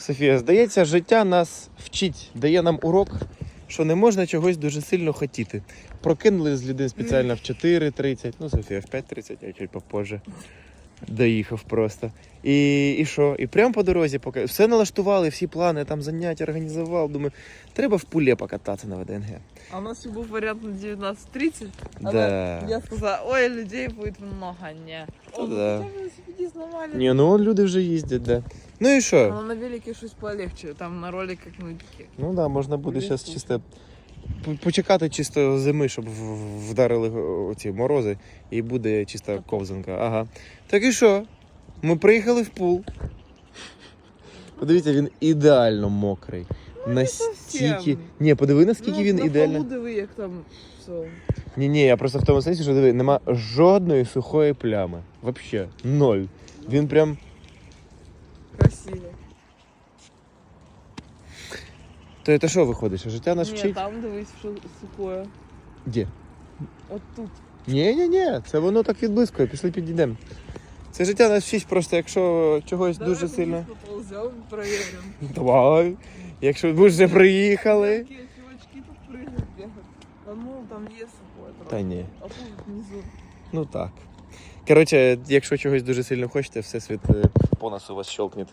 Софія, здається, життя нас вчить, дає нам урок, що не можна чогось дуже сильно хотіти. Прокинули з людини спеціально в 4.30, ну, Софія в 5.30, я чуть попозже. Доїхав просто. І, і що? І прямо по дорозі, поки все налаштували, всі плани, там заняття організував. Думаю, треба в пулі покататися на ВДНГ. А у нас був варіант на 19.30. але Да. Я сказала, ой, людей буде много. Ну да. Ні, ну люди вже їздять, да. Ну і що? Но на велике щось полегче, там на роликах, ну. Ну да, можна буде зараз чисто почекати чисто зими, щоб вдарили ці морози, і буде чиста ковзанка. Ага. Так і що? Ми приїхали в пул. Подивіться, він ідеально мокрий. Настільки. зовсім. Ні, подиви, наскільки ну, він на ідеально. полу диви, як там все. Ні, ні, я просто в тому сенсі, що диви, нема жодної сухої плями. Вообще, ноль. Він прям. Красиво. То це що виходить? Що життя нас Ні, вчить? там дивись, що сухое. Де? От тут. Ні, ні, ні, це воно так відблискує, пішли підійдемо. Це життя нас вчить просто, якщо чогось дуже сильно. Поползем, проверим. Давай. Якщо ви вже приїхали. Такі чувачки тут прыгают, бегают. А ну, там є сухое трохи. Та ні, А тут внизу. ну так. Коротше, якщо чогось дуже сильно хочете, все світ е, по носу вас щелкне.